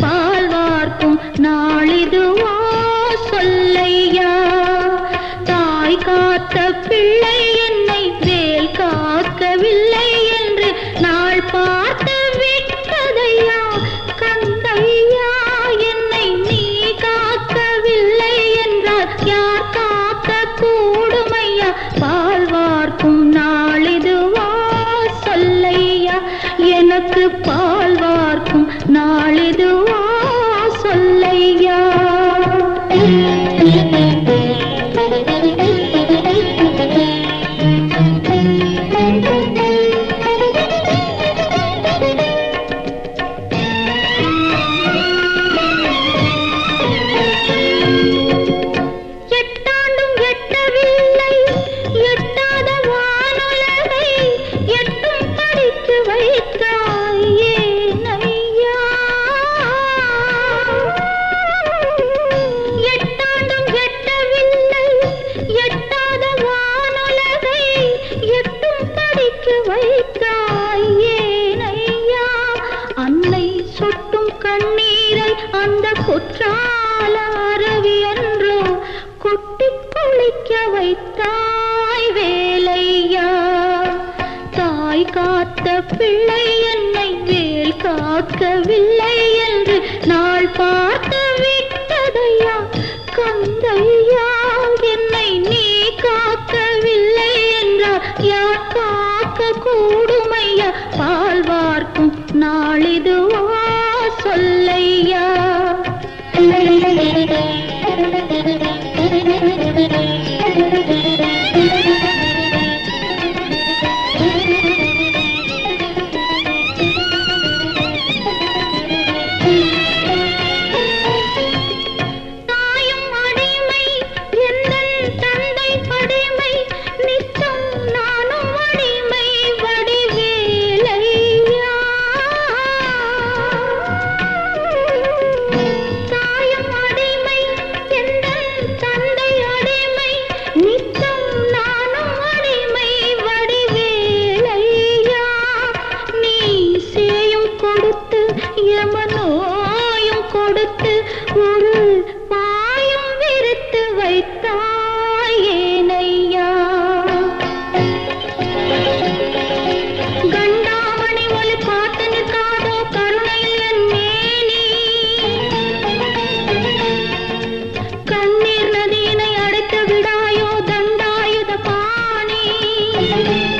பால் வார்க்கும் நாளிதுவா சொல்லையா? தாய் காத்த பிள்ளை என்னை வேல் காக்கவில்லை என்று நாள் பார்த்து விட்டதையா? கந்தையா என்னை நீ காக்கவில்லை என்றால் யார் காக்க கூடுமையா பால் வார்க்கும் நாளிதுவா சொல்லையா? எனக்கு பா குற்றால அருவி என்றோ கொட்டி குளிக்க வைத்தாய் வேலையா. தாய் காத்த பிள்ளை என்னை வேல் காக்கவில்லை என்று நாள் பார்த்து விட்டதையா. கந்தையா என்னை நீ காக்கவில்லை என்றால் யார் காக்க கூடுமையா பால் வார்க்கும் நாளிதுவா दी